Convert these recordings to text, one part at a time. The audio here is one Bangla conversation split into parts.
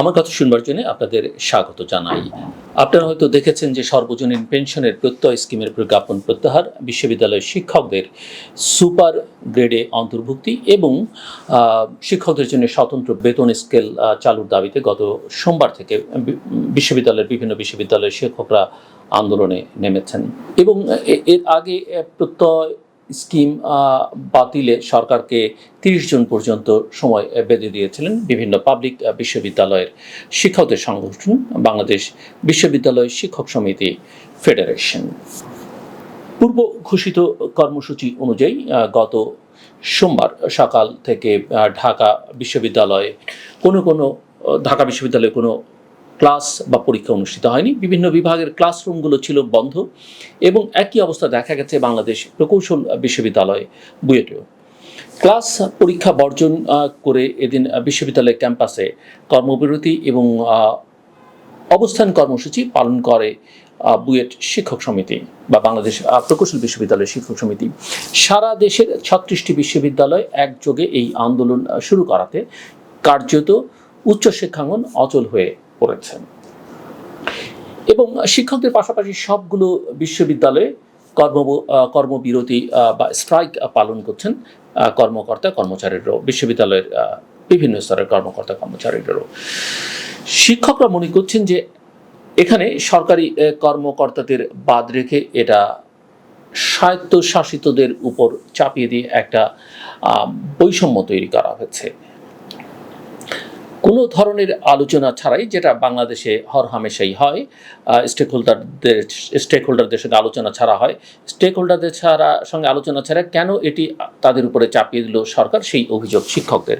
আমার কথা শুনবার জন্য আপনাদের স্বাগত জানাই। আপনারা হয়তো দেখেছেন যে সর্বজনীন পেনশনের প্রত্যয় স্কিমের প্রজ্ঞাপন প্রত্যাহার বিশ্ববিদ্যালয়ের শিক্ষকদের সুপার গ্রেডে অন্তর্ভুক্তি এবং শিক্ষকদের জন্য স্বতন্ত্র বেতন স্কেল চালুর দাবিতে গত সোমবার থেকে বিশ্ববিদ্যালয়ের বিভিন্ন বিশ্ববিদ্যালয়ের শিক্ষকরা আন্দোলনে নেমেছেন। এবং এর আগে প্রত্যয় স্কিম বাতিলে সরকারকে তিরিশ জুন পর্যন্ত সময় বেঁধে দিয়েছিলেন বিভিন্ন পাবলিক বিশ্ববিদ্যালয়ের শিক্ষকদের সংগঠন, বাংলাদেশ বিশ্ববিদ্যালয় শিক্ষক সমিতি ফেডারেশন। পূর্ব ঘোষিত কর্মসূচি অনুযায়ী গত সোমবার সকাল থেকে ঢাকা বিশ্ববিদ্যালয়ে কোনো কোনো, ঢাকা বিশ্ববিদ্যালয়ে কোনো ক্লাস বা পরীক্ষা অনুষ্ঠিত হয়নি। বিভিন্ন বিভাগের ক্লাসরুমগুলো ছিল বন্ধ এবং একই অবস্থা দেখা গেছে বাংলাদেশ প্রকৌশল বিশ্ববিদ্যালয় বুয়েটেও। ক্লাস পরীক্ষা বর্জন করে এদিন বিশ্ববিদ্যালয় ক্যাম্পাসে কর্মবিরতি এবং অবস্থান কর্মসূচি পালন করে বুয়েট শিক্ষক সমিতি বা বাংলাদেশ প্রকৌশল বিশ্ববিদ্যালয় শিক্ষক সমিতি। সারা দেশের ছত্রিশটি বিশ্ববিদ্যালয় একযোগে এই আন্দোলন শুরু করাতে কার্যত উচ্চশিক্ষাঙ্গন অচল হয়ে পড়েছে এবং শিক্ষকদের পাশাপাশি সবগুলো বিশ্ববিদ্যালয়ে কর্ম কর্মবিরতি বা স্ট্রাইক পালন করছেন কর্মকর্তা, কর্মচারীরাও, বিশ্ববিদ্যালয়ের বিভিন্ন স্তরের কর্মকর্তা, কর্মচারীদেরও। শিক্ষকরা মনে করছেন যে এখানে সরকারি কর্মকর্তাদের বাদ রেখে এটা স্বায়ত্তশাসিতদের উপর চাপিয়ে দিয়ে একটা বৈষম্য তৈরি করা হয়েছে কোনো ধরনের আলোচনা ছাড়াই যেটা বাংলাদেশে হর হামেশাই হয় স্টেক হোল্ডারদের স্টেক হোল্ডারদের সঙ্গে আলোচনা ছাড়া হয় স্টেক হোল্ডারদের ছাড়া সঙ্গে আলোচনা ছাড়া কেন এটি তাদের উপরে চাপিয়ে দিল সরকার সেই অভিযোগ শিক্ষকদের।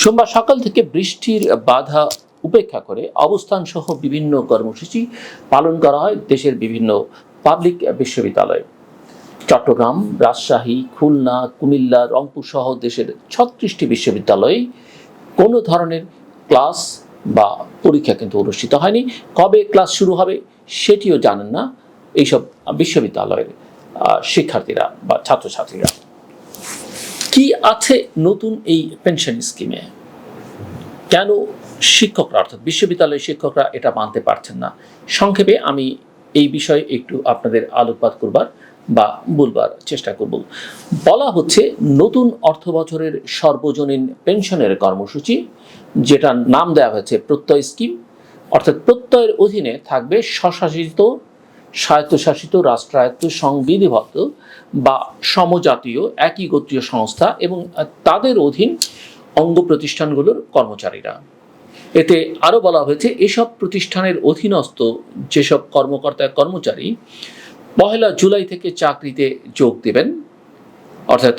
সোমবার সকাল থেকে বৃষ্টির বাধা উপেক্ষা করে অবস্থান সহ বিভিন্ন কর্মসূচি পালন করা হয় দেশের বিভিন্ন পাবলিক বিশ্ববিদ্যালয়ে। চট্টগ্রাম, রাজশাহী, খুলনা, কুমিল্লা, রংপুর সহ দেশের ছত্রিশটি বিশ্ববিদ্যালয়ে কোনো ধরনের ক্লাস বা পরীক্ষা কিন্তু অনুষ্ঠিত হয়নি। কবে ক্লাস শুরু হবে সেটিও জানেন না এইসব বিশ্ববিদ্যালয়ের শিক্ষার্থীরা বা ছাত্রছাত্রীরা। কি আছে নতুন এই পেনশন স্কিমে? কেন শিক্ষকরা, অর্থাৎ বিশ্ববিদ্যালয়ের শিক্ষকরা এটা মানতে পারছেন না? সংক্ষেপে আমি এই বিষয়ে একটু আপনাদের আলোকপাত করবার বা বলবার চেষ্টা করব। বলা হচ্ছে নতুন অর্থ বছরের সর্বজনীন পেনশনের কর্মসূচি, যেটার নাম দেওয়া হয়েছে প্রত্যয় স্কিম। অর্থাৎ প্রত্যয়ের অধীনে থাকবে স্বশাসিত, স্বায়ত্তশাসিত, রাষ্ট্রায়ত্ত, সংবিধিবদ্ধ বা সমজাতীয় একই গোত্রীয় সংস্থা এবং তাদের অধীন অঙ্গ প্রতিষ্ঠানগুলোর কর্মচারীরা। এতে আরও বলা হয়েছে, এসব প্রতিষ্ঠানের অধীনস্থ যেসব কর্মকর্তা কর্মচারী পহেলা জুলাই থেকে চাকরিতে যোগ দেবেন। অর্থাৎ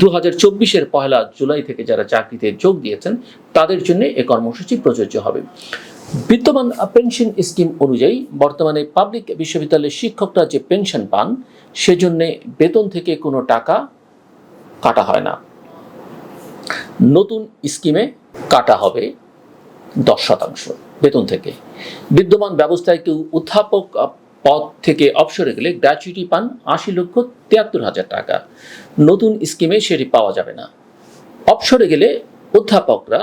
দু হাজার চব্বিশের পহেলা জুলাই থেকে যারা চাকরিতে যোগ দিয়েছেন, তাদের জন্য এ কর্মসূচি প্রযোজ্য হবে। বিদ্যমান পেনশন স্কিম অনুযায়ী বর্তমানে পাবলিক বিশ্ববিদ্যালয়ের শিক্ষকরা যে পেনশন পান, সেজন্যে বেতন থেকে কোনো টাকা কাটা হয় না। নতুন স্কিমে কাটা হবে দশ শতাংশ বেতন থেকে। বিদ্যমান ব্যবস্থায় কেউ অধ্যাপক পদ থেকে অবসরে গেলে গ্র্যাচুইটি পান আশি লক্ষ তিয়াত্তর হাজার টাকা। নতুন স্কিমে সেটি পাওয়া যাবে না। অবসরে গেলে অধ্যাপকরা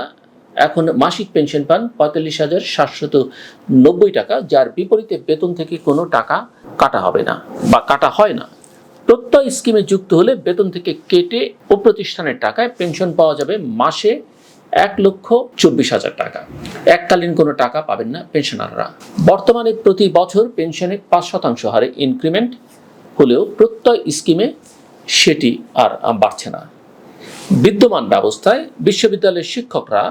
এখন মাসিক পেনশন পান পঁয়তাল্লিশ হাজার সাতশত নব্বই টাকা, যার বিপরীতে বেতন থেকে কোনো টাকা কাটা হবে না বা কাটা হয় না। প্রত্যয় স্কিমে যুক্ত হলে বেতন থেকে কেটে ও প্রতিষ্ঠানের টাকায় পেনশন পাওয়া যাবে মাসে এক লক্ষ চব্বিশ হাজার টাকা। এককালীন কোনো টাকা পাবেন না পেনশনাররা। বর্তমানে প্রতি বছর পেনশনে পাঁচ শতাংশ হারে ইনক্রিমেন্ট হলেও প্রত্যয় স্কিমে সেটি আর বাড়ছে না। বিদ্যমান ব্যবস্থায় বিশ্ববিদ্যালয়ের শিক্ষকরা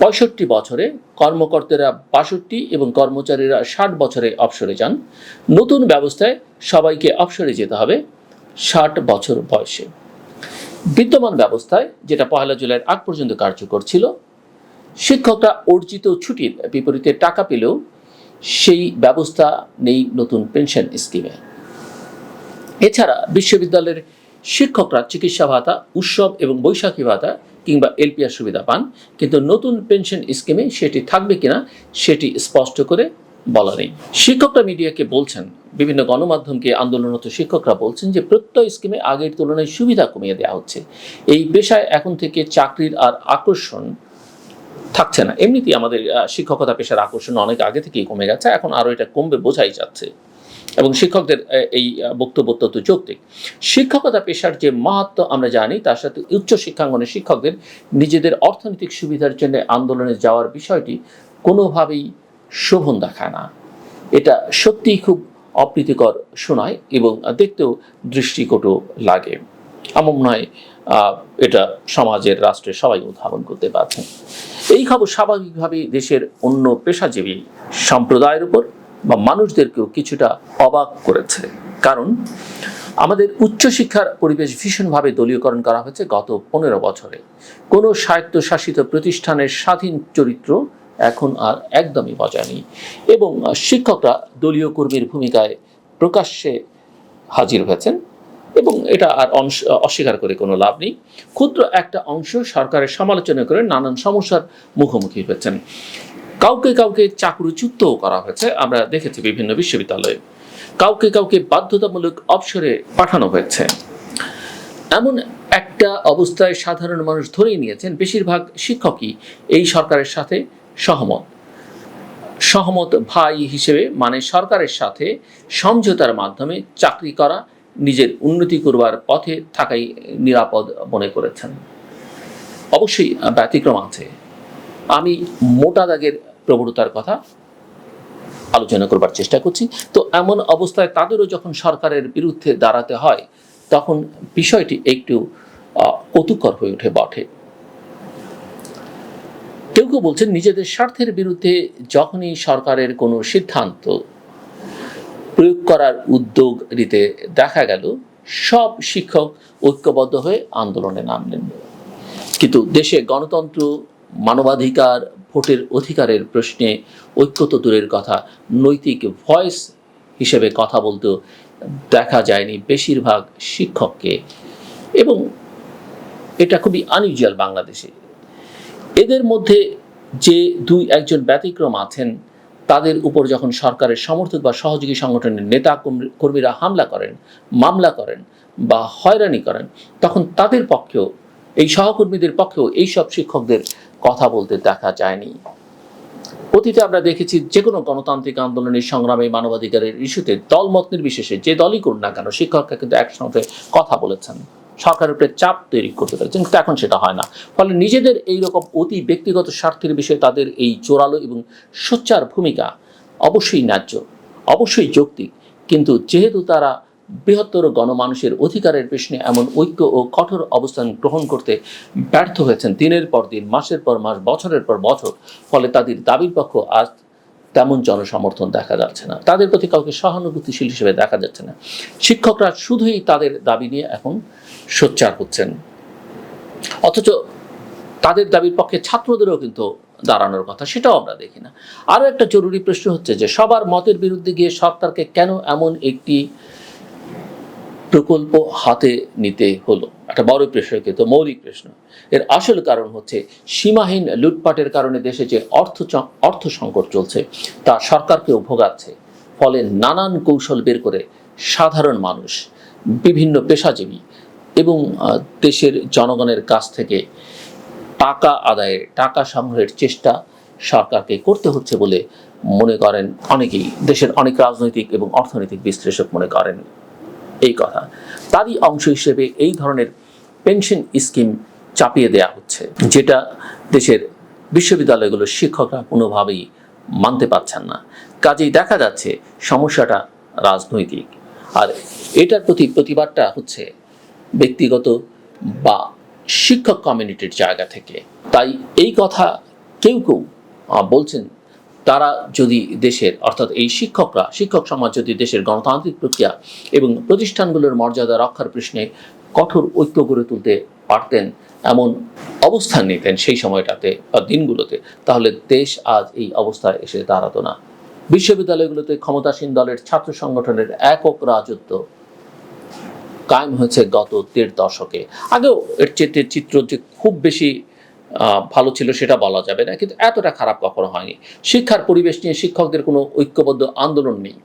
পঁয়ষট্টি বছরে কর্মকর্তারা বাষট্টি এবং কর্মচারীরা ষাট বছরে অবসরে যান। নতুন ব্যবস্থায় সবাইকে অবসরে যেতে হবে ষাট বছর বয়সে। বিদ্যমান ব্যবস্থায়, যেটা পহেলা জুলাইয়ের আগ পর্যন্ত কার্যকর ছিল, শিক্ষকরা অর্জিত ছুটির বিপরীতে টাকা পেলেও সেই ব্যবস্থা নেই নতুন পেনশন স্কিমে। এছাড়া বিশ্ববিদ্যালয়ের শিক্ষকরা চিকিৎসা ভাতা, উৎসব এবং বৈশাখী ভাতা কিংবা এলপিআর সুবিধা পান, কিন্তু নতুন পেনশন স্কিমে সেটি থাকবে কিনা সেটি স্পষ্ট করে বলা নেই। শিক্ষকরা মিডিয়াকে বলছেন, বিভিন্ন গণমাধ্যমকে আন্দোলনরত শিক্ষকরা বলছেন যে প্রত্যয় স্কিমে আগের তুলনায় সুবিধা কমিয়ে দেওয়া হচ্ছে। এই পেশায় এখন থেকে চাকরির আর আকর্ষণ থাকছে না। এমনিতেই আমাদের শিক্ষকতা পেশার আকর্ষণ অনেক আগে থেকেই কমে গেছে, এখন আরও এটা কমবে বোঝাই যাচ্ছে। এবং শিক্ষকদের এই বক্তব্য অত্যন্ত যৌক্তিক। শিক্ষকতা পেশার যে মাহাত্ম আমরা জানি, তার সাথে উচ্চ শিক্ষাঙ্গনের শিক্ষকদের নিজেদের অর্থনৈতিক সুবিধার জন্য আন্দোলনে যাওয়ার বিষয়টি কোনোভাবেই শোভন দেখায় না এটা সত্যিই খুব অপ্রীতিকর শোনায় এবং দেখতেও দৃষ্টিকটু লাগে। আমার মনে হয় এটা সমাজের, রাষ্ট্রের সবাই উদ্ভাবন করতে পারছেন এই খবর স্বাভাবিকভাবেই দেশের অন্য পেশাজীবী সম্প্রদায়ের উপর বা মানুষদেরকেও কিছুটা অবাক করেছে। কারণ আমাদের উচ্চশিক্ষার পরিবেশ ভীষণভাবে দলীয়করণ করা হয়েছে গত পনেরো বছরে। কোনো স্বায়ত্তশাসিত প্রতিষ্ঠানের স্বাধীন চরিত্র এখন আর একদমই বজায় নেই। এবং শিক্ষকরা দলীয় কর্মীর ভূমিকায় প্রকাশ্যে হাজির হয়েছেন এবং এটা আর অংশ- অস্বীকার করে কোনো লাভ নেই। ক্ষুদ্র একটা অংশ সরকারের সমালোচনা করে নানান সমস্যার মুখোমুখি হয়েছেন। কাউকে কাউকে চাকরিচ্যুতও করা হয়েছে, আমরা দেখেছি বিভিন্ন বিশ্ববিদ্যালয়ে। কাউকে কাউকে বাধ্যতামূলক অবসরে পাঠানো হয়েছে। এমন একটা অবস্থায় সাধারণ মানুষ ধরেই নিয়েছেন, বেশিরভাগ শিক্ষকই এই সরকারের সাথে সহমত। সহমত ভাই হিসেবে মানে সরকারের সাথে সমঝোতার মাধ্যমে চাকরি করা নিজের উন্নতি করবার পথে থাকাই নিরাপদ মনে করেছেন। অবশ্যই ব্যতিক্রম আছে। আমি মোটা দাগের প্রবণতার কথা আলোচনা করবার চেষ্টা করছি। তো এমন অবস্থায় তাদেরও যখন সরকারের বিরুদ্ধে দাঁড়াতে হয়, তখন বিষয়টি একটু কৌতুকর হয়ে ওঠে বটে। কেউ বলছেন, নিজেদের স্বার্থের বিরুদ্ধে যখনই সরকারের কোনো সিদ্ধান্ত প্রয়োগ করার উদ্যোগ নিতে দেখা গেল, সব শিক্ষক ঐক্যবদ্ধ হয়ে আন্দোলনে নামলেন। কিন্তু দেশে গণতন্ত্র, মানবাধিকার, ভোটের অধিকারের প্রশ্নে ঐক্য তো দূরের কথা, নৈতিক ভয়েস হিসেবে কথা বলতেও দেখা যায়নি বেশিরভাগ শিক্ষককে। এবং এটা খুবই আনইউজুয়াল বাংলাদেশে। এদের মধ্যে যে দুই একজন ব্যতিক্রম আছেন, তাদের উপর যখন সরকারের সমর্থক বা সহযোগী সংগঠনের নেতা কর্মীরা হামলা করেন, মামলা করেন বা হয়রানি করেন, তখন তাদের পক্ষেও, এই সহকর্মীদের পক্ষেও এইসব শিক্ষকদের কথা বলতে দেখা যায়নি। অতীতে আমরা দেখেছি যে কোনো গণতান্ত্রিক আন্দোলনের সংগ্রামে মানবাধিকারের ইস্যুতে দলমত নির্বিশেষে যে দলই করুন না কেন, শিক্ষকরা কিন্তু একসঙ্গে কথা বলেছেন। সরকারের উপরে চাপ তৈরি করতে পেরেছেন, কিন্তু এখন সেটা হয় না। ফলে নিজেদের এই রকম অতি ব্যক্তিগত স্বার্থের বিষয়ে তাদের এই জোরালো এবং সোচ্চার ভূমিকা অবশ্যই ন্যায্য, অবশ্যই যৌক্তিক। কিন্তু যেহেতু তারা বৃহত্তর গণমানুষের অধিকারের প্রশ্নে এমন ঐক্য ও কঠোর অবস্থান গ্রহণ করতে ব্যর্থ হয়েছেন দিনের পর দিন, মাসের পর মাস, বছরের পর বছর, ফলে তাদের দাবির পক্ষ আজ তেমন জনসমর্থন দেখা যাচ্ছে না। তাদের প্রতি কাউকে সহানুভূতিশীল হিসেবে দেখা যাচ্ছে না। শিক্ষকরা শুধুই তাদের দাবি নিয়ে এখন সোচ্চার হচ্ছেন। অথচ তাদের দাবির পক্ষে ছাত্রদেরও কিন্তু দাঁড়ানোর কথা, সেটাও আমরা দেখি না। আরও একটা জরুরি প্রশ্ন হচ্ছে যে, সবার মতের বিরুদ্ধে গিয়ে সরকারকে কেন এমন একটি প্রকল্প হাতে নিতে হলো? একটা বড় প্রশ্ন, কিন্তু মৌলিক প্রশ্ন। এর আসল কারণ হচ্ছে সীমাহীন লুটপাটের কারণে দেশে যে অর্থ অর্থ সংকট চলছে, তা সরকারকেও ভোগাচ্ছে। ফলে নানান কৌশল বের করে সাধারণ মানুষ, বিভিন্ন পেশাজীবী এবং দেশের জনগণের কাছ থেকে টাকা আদায়ের, টাকা সংগ্রহের চেষ্টা সরকারকে করতে হচ্ছে বলে মনে করেন অনেকেই। দেশের অনেক রাজনৈতিক এবং অর্থনৈতিক বিশ্লেষক মনে করেন এই কথা। তারই অংশ হিসেবে এই ধরনের পেনশন স্কিম চাপিয়ে দেয়া হচ্ছে, যেটা দেশের বিশ্ববিদ্যালয়গুলোর শিক্ষকরা কোনোভাবেই মানতে পারছেন না। কাজেই দেখা যাচ্ছে সমস্যাটা রাজনৈতিক। আর এটার প্রতি প্রতিবাদটা হচ্ছে ব্যক্তিগত বা শিক্ষক কমিউনিটির জায়গা থেকে। তাই এই কথা কেউ কেউ বলছেন, তারা যদি দেশের, অর্থাৎ এই শিক্ষকরা, শিক্ষক সমাজ যদি দেশের গণতান্ত্রিক প্রক্রিয়া এবং প্রতিষ্ঠানগুলোর মর্যাদা রক্ষার প্রশ্নে কঠোর ঐক্য গড়ে তুলতে পারতেন, এমন অবস্থান নিতেন সেই সময়টাতে বা দিনগুলোতে, তাহলে দেশ আজ এই অবস্থায় এসে দাঁড়াতো না। বিশ্ববিদ্যালয়গুলোতে ক্ষমতাসীন দলের ছাত্র সংগঠনের একক রাজত্ব কায়েম হয়েছে গত দেড় দশকে। আগেও এর চেয়ে চিত্র যে খুব বেশি ভালো ছিল সেটা বলা যাবে না, কিন্তু এতটা খারাপ কখনো হয়নি। শিক্ষার পরিবেশ নিয়ে শিক্ষকদের কোনো ঐক্যবদ্ধ আন্দোলন নেই।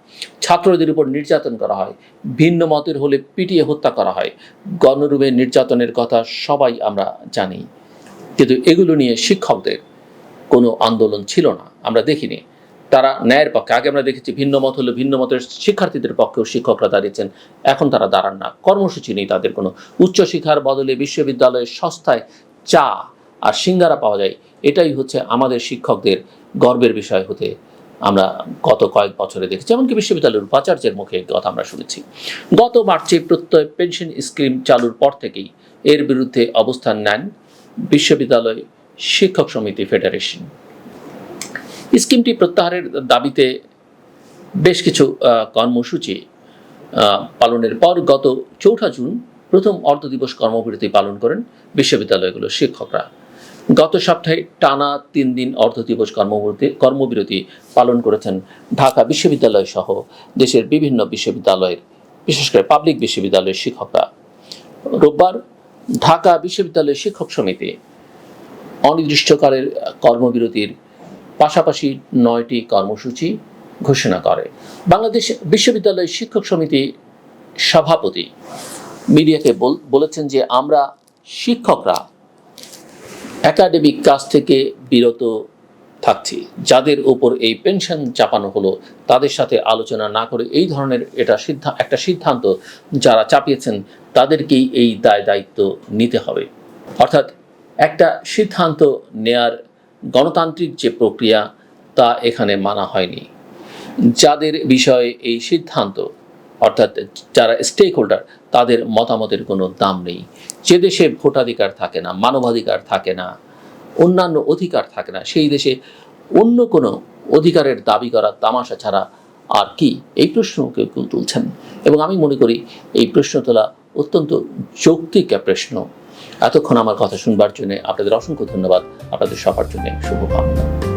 ছাত্রদের উপর নির্যাতন করা হয়, ভিন্ন মতের হলে পিটিয়ে হত্যা করা হয়। গণরূপে নির্যাতনের কথা সবাই আমরা জানি। কিন্তু এগুলো নিয়ে শিক্ষকদের কোনো আন্দোলন ছিল না, আমরা দেখিনি। তারা ন্যায়ের পক্ষে, আগে আমরা দেখেছি ভিন্ন মত হলে ভিন্ন মতের শিক্ষার্থীদের পক্ষেও শিক্ষকরা দাঁড়িয়েছেন। এখন তারা দাঁড়ান না। কর্মসূচি নেই তাদের কোনো। উচ্চশিক্ষার বদলে বিশ্ববিদ্যালয়ের সস্তায় চা আর সিঙ্গারা পাওয়া যায়। এটাই হচ্ছে আমাদের শিক্ষকদের গর্বের বিষয় হতে আমরা গত কয়েক বছরে দেখেছি। এমনকি বিশ্ববিদ্যালয়ের উপাচার্যের মুখে কথা আমরা শুনেছি। গত মার্চে প্রত্যয় পেনশন স্কিম চালুর পর থেকেই এর বিরুদ্ধে অবস্থান নেন বিশ্ববিদ্যালয় শিক্ষক সমিতি ফেডারেশন। স্কিমটি প্রত্যাহারের দাবিতে বেশ কিছু কর্মসূচি পালনের পর গত চৌঠা জুন প্রথম অর্ধ দিবস কর্মবিরতি পালন করেন বিশ্ববিদ্যালয়গুলোর শিক্ষকরা। গত সপ্তাহে টানা তিন দিন অর্ধ দিবস কর্মবিরতি কর্মবিরতি পালন করেছেন ঢাকা বিশ্ববিদ্যালয় সহ দেশের বিভিন্ন বিশ্ববিদ্যালয়ের, বিশেষ করে পাবলিক বিশ্ববিদ্যালয়ের শিক্ষকরা। রোববার ঢাকা বিশ্ববিদ্যালয় শিক্ষক সমিতি অনির্দিষ্টকালের কর্মবিরতির পাশাপাশি নয়টি কর্মসূচি ঘোষণা করে। বাংলাদেশ বিশ্ববিদ্যালয় শিক্ষক সমিতি সভাপতি মিডিয়াকে বল- বলেছেন যে আমরা শিক্ষকরা একাডেমিক কাজ থেকে বিরত থাকছি। যাদের উপর এই পেনশন চাপানো হলো, তাদের সাথে আলোচনা না করে এই ধরনের এটা সিদ্ধা, একটা সিদ্ধান্ত যারা চাপিয়েছেন, তাদেরকেই এই দায় দায়িত্ব নিতে হবে। অর্থাৎ একটা সিদ্ধান্ত নেয়ার গণতান্ত্রিক যে প্রক্রিয়া, তা এখানে মানা হয়নি। যাদের বিষয়ে এই সিদ্ধান্ত, অর্থাৎ যারা স্টেক হোল্ডার তাদের মতামতের কোনো দাম নেই। যে দেশে ভোটাধিকার থাকে না, মানবাধিকার থাকে না, অন্যান্য অধিকার থাকে না, সেই দেশে অন্য কোনো অধিকারের দাবি করা, তামাশা ছাড়া আর কি? এই প্রশ্ন কেউ কেউ তুলছেন। এবং আমি মনে করি এই প্রশ্ন তোলা অত্যন্ত যৌক্তিক প্রশ্ন। এতক্ষণ আমার কথা শুনবার জন্য আপনাদের অসংখ্য ধন্যবাদ। আপনাদের সবার জন্য শুভকামনা।